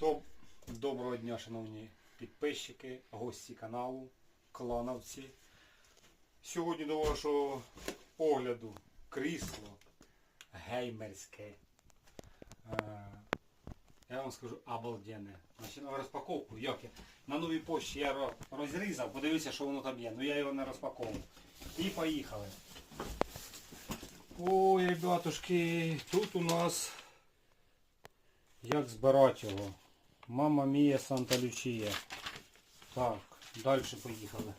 Доб- Доброго дня, шановні підписчики, гості каналу, клановці. Сьогодні до вашого погляду крісло геймерське. Е, Я вам скажу обалденне. Починав розпаковку. Як я? На новій пошті я розрізав, подивився, що воно там є. Ну я його не розпаковував. І поїхали. Ой, ребятушки, тут у нас як збирати його. Мама Мія Санта Лючія. Так, далі поїхали.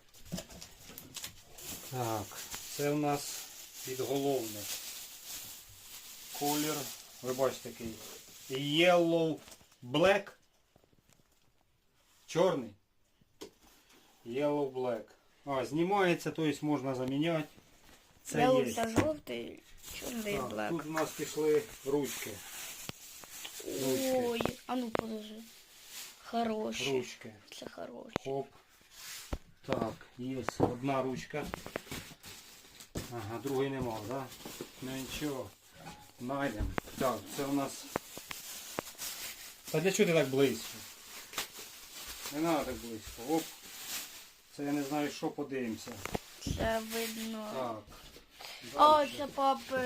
Так, це у нас підголовник. Колір, ви бачите такий. Yellow Black. Чорний. Yellow Black. А, знімається, то есть можна заміняти. Це є. Ялуся жовтий, чорний Так, блек. тут у нас пішли ручки. ручки. Ой, а ну подожди. Хороші. Ручки. Це хороші. Хоп. Так, є одна ручка. Ага, другої нема, да? Ну нічого. Найдемо. Так, це у нас. Та для чого ти так близько? Не треба так близько. Оп. Це я не знаю, що подивимося. Це видно. Так. О, це папи,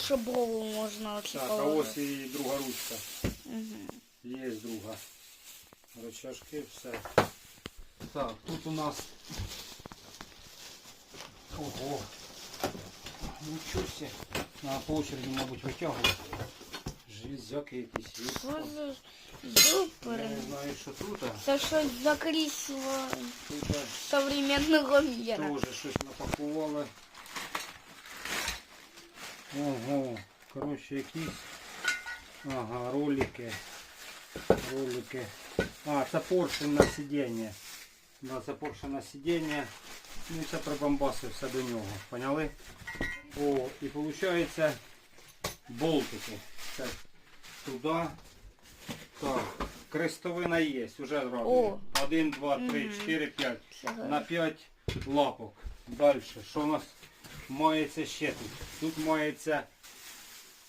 щоб голову можна оці Так, а ось і друга ручка. Угу. Є друга. Рычажки, все. Так, тут у нас. Ого. Нічого себе. Надо по очереді, мабуть, витягувати. Железяки якісь є. Що за Я супер? не знаю, що тут. а Це щось за крісло Тут современного міра. теж щось напакували. Ого. Коротше, якісь. Ага, ролики. Ролики. А, це поршень на сидіння. Да, це поршень на сидіння. Ну і це прибамбаси до нього. Поняли? О, і виходить болтики. Це туди. Так. Крестовина є, вже зроблено. Один, два, три, Мгм. чотири, п'ять. Це На 5 лапок. Далі. Що у нас мається ще тут? Тут мається.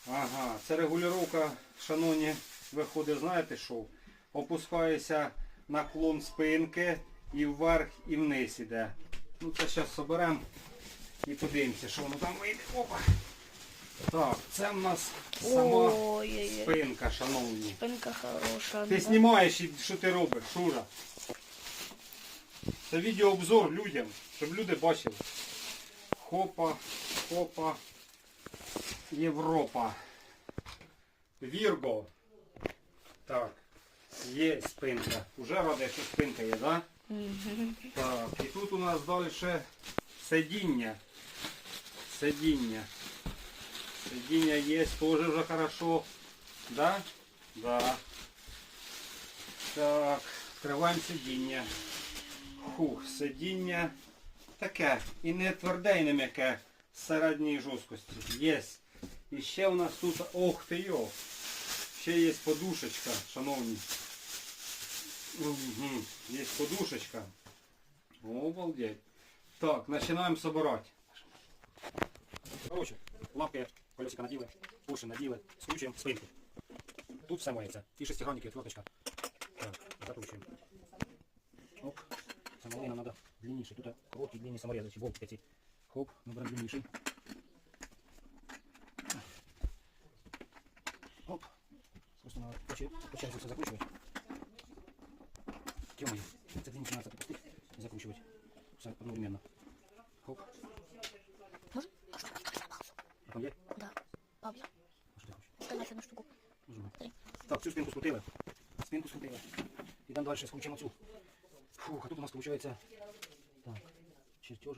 Ага, це регулювання, шановні, виходить, знаєте що? Опускається наклон спинки і вверх, і вниз іде. Ну це зараз соберемо і подивимося, що воно там вийде. Опа. Так, це в нас сама спинка, шановні. Спинка хороша. Ти да. знімаєш що ти робиш, Шура? Це відеообзор людям, щоб люди бачили. Хопа, хопа, Європа. Вірго. Так. Є спинка. Уже рада, що спинка є, так? Так, і тут у нас далі сидіння. Сидіння. Сидіння є, теж вже хорошо. Да? Да. Так, відкриваємо сидіння. Фух, сидіння таке. І не тверде, і не м'яке. Середньої жорсткості. Є. І ще у нас тут, ох ти йо. Ще є подушечка, шановні. Угу. Є подушечка. Обалдеть. Так, починаємо собирати. Короче, лапки, колесика наділи, уші наділи, скручуємо спинку. Тут все мається. І шестигранники, отверточка. Так, закручуємо. Оп. Самолей нам надо длиннейший. Тут короткий, длинный саморез, эти болтики эти. Хоп, набираем длиннейший. Оп. Просто надо почти, почти все закручивать. Ё-моё, это не надо так закручивать. Все одновременно. Хоп. Можно? А что, а Павле? Да. Павле. А что ты хочешь? Сказать одну штуку. Зубы. Так, всю спинку скрутила. Спинку скрутила. И там дальше скручим отсюда. Фух, а тут у нас получается... Так, чертеж.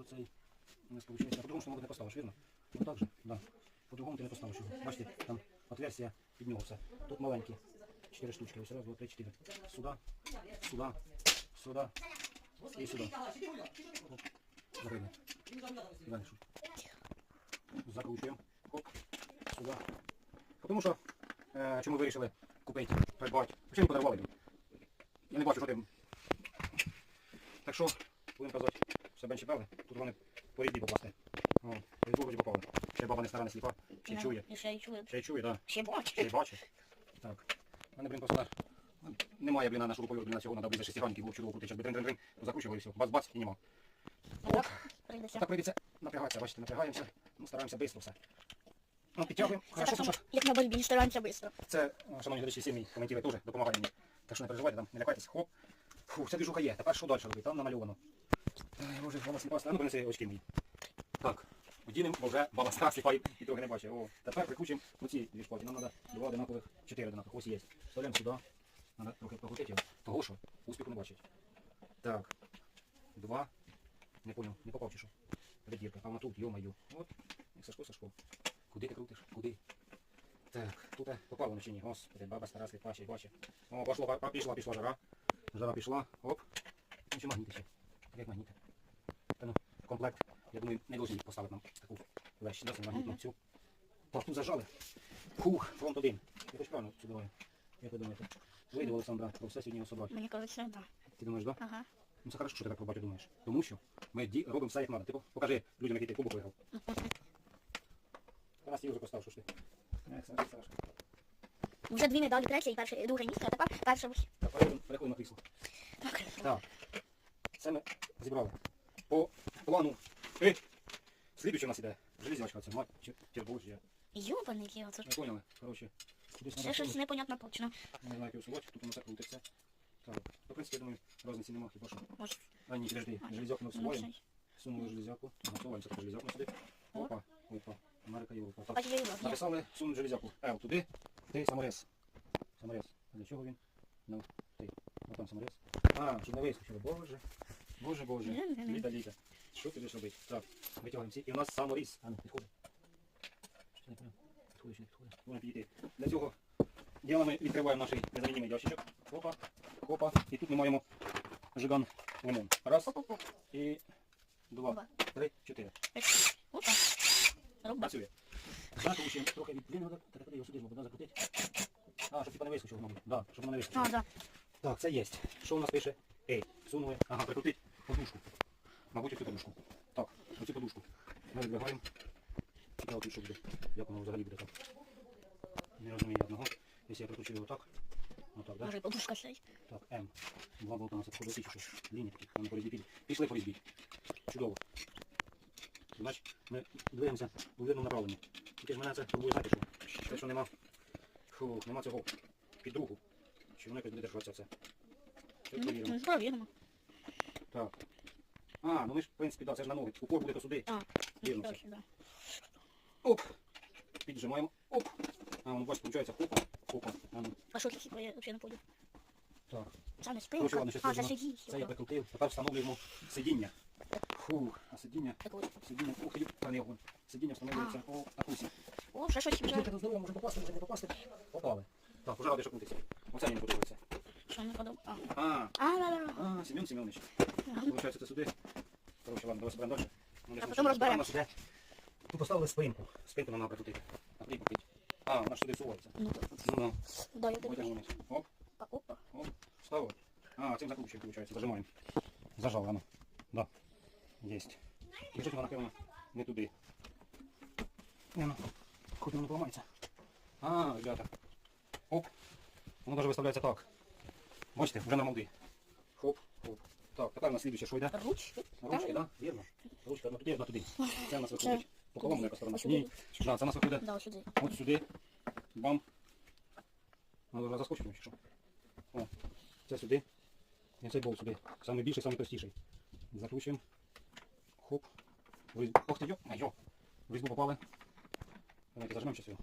У нас получается... А по-другому, что много не поставишь, верно? Вот так же, да. По-другому ты не поставишь его. Бачите, там отверстие под нього все. Тут маленький. 4 штучки. Раз, два, три, четыре. Сюда, сюда, сюда и сюда. Закрыли. Дальше. Закручуємо. Хоп. Сюди. Тому що е, э, чому вирішили купити, придбати. Хоча не подарували. Я не бачу, що ти. Так що, будемо казати, все бенче певне. Тут вони по рідні попасти. О, рідку попали. Типу, ще баба не стара, не сліпа. Типу, ще чує. Ще й чує. Ще й чує, так. Ще бачить. Ще бачить. Так. У мене, блін, просто Немає, блін, на шуруповерт, блін, на цього, треба близьше шестигранники, було б чудово крутить, якби трин-трин-трин, то закручували і все, бац-бац і нема. Так, прийдеться. Так прийдеться напрягатися, бачите, напрягаємося, ну, стараємося швидко все. Ну, підтягуємо, Це хорошо, так як на боротьбі, стараємося швидко. Це, е, шановні глядачі, сильний коментує теж, допомагає мені. Так що не переживайте, там, не лякайтесь, хоп. Фу, це движуха є. Тепер що далі робити? Там намальовано. Ой, Боже, баба сліпа, ну принеси очки мої. Так, одінемо, бо вже баба стара сліпа і трохи не бачить. О, тепер прикручуємо оці дві шпаки. Нам треба два одинакових, чотири одинакових. Ось є. Вставляємо сюди. Треба трохи покрутити його. Того що? Успіху не бачить. Так. Два. Не понял, не попав чи що? Дірка? А вона тут, йо-маю. От. Сашко, Сашко. Куди ти крутиш? Куди? Так, тут попало на чині. Господи, баба стара сліпа бачить. О, пошло, па- пішла, пішла жара. Жара пішла. Оп. Ну, магніти ще. Як магніти. Та ну, комплект. Я думаю, не должен їх поставити нам таку вещь. Досить магнітну цю. Так, зажали. Фух, фронт один. Я ж правильно дорогу. Як ви думаєте? Вийде Олександра, про все сьогодні собрати. Мені кажеться, так. Ти думаєш, да? Ага. Ну це хорошо, що ти так про батю думаєш. Тому що ми ді- робимо все як треба. Типу, покажи людям, який ти кубок виграв. Та нас її вже постав, що ж ти. Е. Вже дві медалі, третє і перше, друге місце, а тепер перше. Так, переходимо переходимо на крісло. Так. Так. Це ми зібрали. По плану. Е! Слідуючи у нас іде. Железячка це мать чи тербовжя. Йобаний я це. Не поняли? Кудись Це щось непонятно точно. Не знаю, як його сувати, тут воно так крутиться. Так. Ну, в принципі, я думаю, різниці нема, хіба що. Може, А, ні, подожди, железяку ми всуваємо. Сунули железяку. Насуваємося так железяку сюди. Опа, опа. Америка Європа. Так. Написали сунуть железяку. Л туди, ти саморез. Саморез. А для чого він? Ну, ти. Ну там саморез. А, щоб не вискочило. Боже. Боже, боже. Літа, літа. Що ти будеш робити? Так, витягуємо ці. І у нас саморіз. А ну, підходи. Підходи, чи не підходи? Можна підійти. Для цього діла ми відкриваємо наш незамінний ящичок. Опа, опа. І тут ми маємо жиган лимон. Раз. І два, три, чотири. Опа. Працює. Закручуємо трохи від треба треба його сюди, вода закрутити. А, щоб типа не вискочив мабуть. Да, щоб воно не вискочило. А, да. Так, це є. Що у нас пише? Ей, сунули. Ага, прикрутить подушку. Мабуть, оцю подушку. Так, оцю подушку. Ми відбігаємо. Цікаво тут що буде. Як воно взагалі буде так. Не розумію одного. Якщо я прикручу його так. Отак, да? Може, подушка стоїть. Так, М. Два болта у нас обходить чи що? Лінії такі, вони порізбіть. Пішли порізбіть. Чудово. Значить, ми двигаємося у вірному направленні. Тільки ж мене це турбує, знаєте що? Те, що нема, фу, нема цього підругу. Чи воно якось буде держатися все. Це перевіримо. Ну, провіримо. Так. А, ну ми ж, в принципі, да, це ж на ноги. Упор буде то сюди. А, Вірно. точно, да. Оп. Піджимаємо. Оп. А, ну бачите, виходить, опа. Опа. А, ну. А що це типу, я взагалі не понял. Так. Це не Короче, спинка. ладно, А, це візьмемо. сидіння. Це я прикрутив. Тепер встановлюємо сидіння. Фух, а сидіння. Так от. Сидіння, ух ти, та не огонь. Сидіння встановлюється по акусі. О, ще щось вже. Може попасти, може не попасти. Попали. Так, уже радий, що крутиться. Оце мені подобається. Що не подобається. А, А, а, да, да, да. а, Семен Семенович. Ага. Получається, це сюди. Короче, ладно, давай зберемо далі. Ну, не А знаю, потім що розберемо. у нас іде. Тут поставили спинку. Спинку нам треба прикрутити. А туди купити. А, вона ж сюди всувається. Ну, Ну, да. да, я Витягнемо дивлюсь. вниз. Оп, Опа, опа. оп, вставили. А, цим закручуємо, виходить, зажимаємо. Зажали, ну. Да. Єсть. І щось воно, напевно, не туди. Не, ну, хоч воно поламається. А, ребята. Оп. Воно даже виставляється так. Бачите, вже нормалди. Хоп, хоп. Так, тепер у нас слідуюче, що йде? Ручки. Ручки, так? Вірно. Ручка одна туди, одна туди. Це нас виходить. По колому яка сторона? Ні. Да, це нас виходить Да, сюди. от сюди. Бам. Надо вже заскочити, чи що? О, це сюди. І цей болт сюди. Самий більший, самий простіший. Закручуємо. Хоп. Ох ти, йо, майо. В різьбу попали. Давайте зажмемо щас його.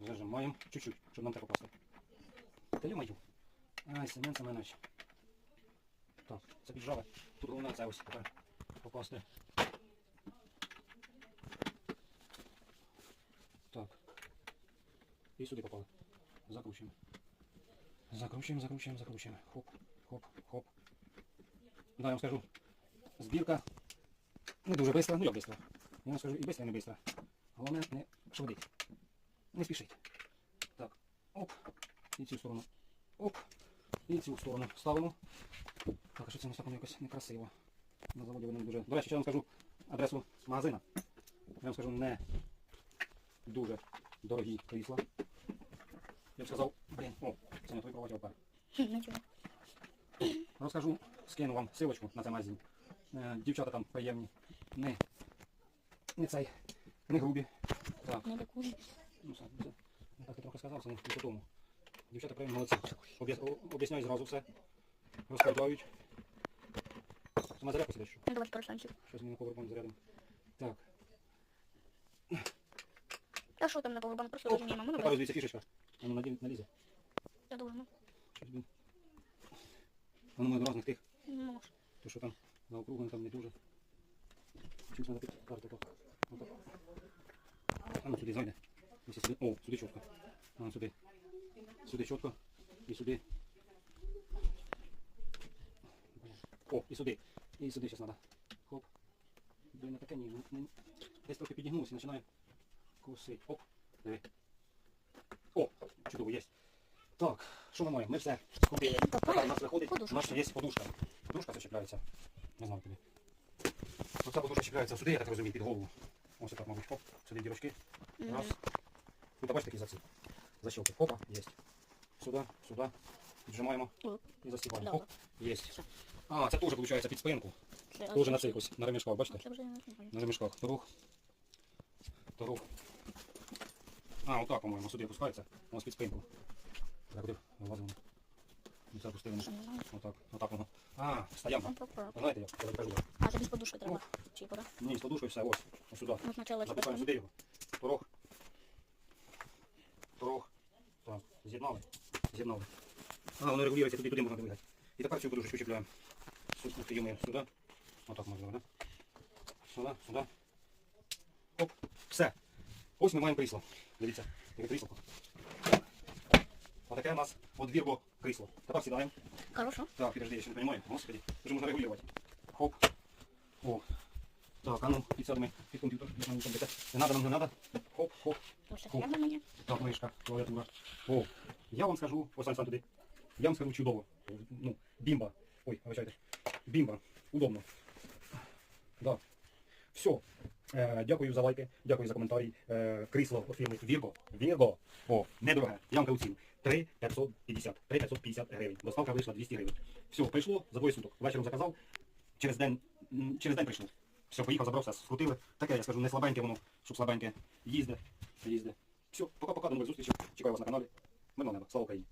Зажимаємо. Чуть-чуть, щоб нам так попасти. Та йо-маю. Ай, Семен Семенович. Так, це піджали. Тут головне це ось тепер попасти. Так. І сюди попали. Закручуємо. Закручуємо, закручуємо, закручуємо. Хоп, хоп, хоп. Да, я вам скажу. Збірка не дуже швидка, ну як швидко. Я вам скажу і швидко, і не швидко. Головне не швидить. Не спішить. Так. Оп. І цю сторону. Оп. І цю сторону ставимо. Так, а що це нас якось некрасиво. На заводі вони дуже. До речі, я вам скажу адресу магазина. Я вам скажу не дуже дорогі крісла. Я б сказав, блін, о, це не той проводив пар. Розкажу, скину вам силочку на цей магазин. Е, Дівчата там приємні. Не, не цей, не грубі. Так, Не ну, все, це, я так і трохи сказав, це не по тому. Дівчата приємні молодці. Об'яс- Об'ясняють зразу все. Розповідають. Ти на зарядку сидиш, що? Ну, давайте перестанцію. Щось мені на повербанк зарядом. Так. Та що там на повербанк? Просто О, розуміємо. Ну, така давай. ось дивіться фішечка. Воно наді- налізе. Я думаю, ну, Що тобі? Воно має до різних тих. ну, може. То що там заокруглено, там не дуже. Чуть треба підкарти так. Отак. А ну сюди зайде. Якщо сюди. О, сюди чітко. А ну сюди. Сюди чітко. І сюди. О, і сюди. І сюди зараз треба. Хоп. Блін, не таке ні. не- Десь трохи підігнувся і починає косити. Оп. Диви. О, чудово, є. Так, що ми маємо? Ми все скупили. Так, у нас виходить, у нас ще є подушка. Подушка це чіпляється. Не знаю куди. Оця подушка чіпляється сюди, я так розумію, під голову. Ось так, мабуть, хоп, сюди дірочки. Раз. Тут бачите такі заці. Защелки. Опа, є. Сюди, сюди. Піджимаємо О, і застіпаємо. Оп, є. А, виходить під спинку. це- Теж на цих на ремішках, бачите? Не. На ремішках. Рух. Рух. А, отак, по-моєму, сюди опускається. Ось під спинку. Так, куди вилазимо. Ну, Це опустили. Що, не знаю. Отак, отак воно. А, стоянка. Там попробуй. Знаєте, покажу. А, це без подушки треба. Чи пора? Ні, з подушкою все, ось. Ось сюди. Ну, спочатку чи Запускаємо сюди його. Порог. Порог. Так, з'єднали. З'єднали. А, воно регулюється, туди туди можна двигати. І тепер цю подушечку чіпляємо. Сюди стоїмо сюди. Отак можна, да? Сюди, сюди. Оп. Все. Ось ми маємо крісло. Дивіться, яке крісло. Отаке у нас подвір'я крісло. Тепер сідаємо. Хорошо. Так, подожди, я ще не понимаю. Господи, уже можна регулювати. Хоп. О. Так, а ну, підсадимо під комп'ютер. як нам комп'ютер. Не надо, нам не надо. Хоп, хоп. Ось так мишка, клавіатура. О, я вам скажу, ось сам туди. Я вам скажу чудово. Ну, бімба. Ой, вибачайте. Бімба. Удобно. Да. Все. Е, дякую за лайки, дякую за коментарі. Е, крісло від фірми Вірго. Вірго. О, недороге. Я вам кажу ціну. 3 550. 3 550 гривень. Доставка вийшла 200 гривень. Все, прийшло за двоє суток. Вечором заказав. Через день, через день прийшло. Все, поїхав, забрав все, скрутили. Таке, я скажу, не слабеньке воно, щоб слабеньке. Їзде, їзде. Все, пока-пока, до нових зустрічей. Чекаю вас на каналі. Мирного неба. Слава Україні.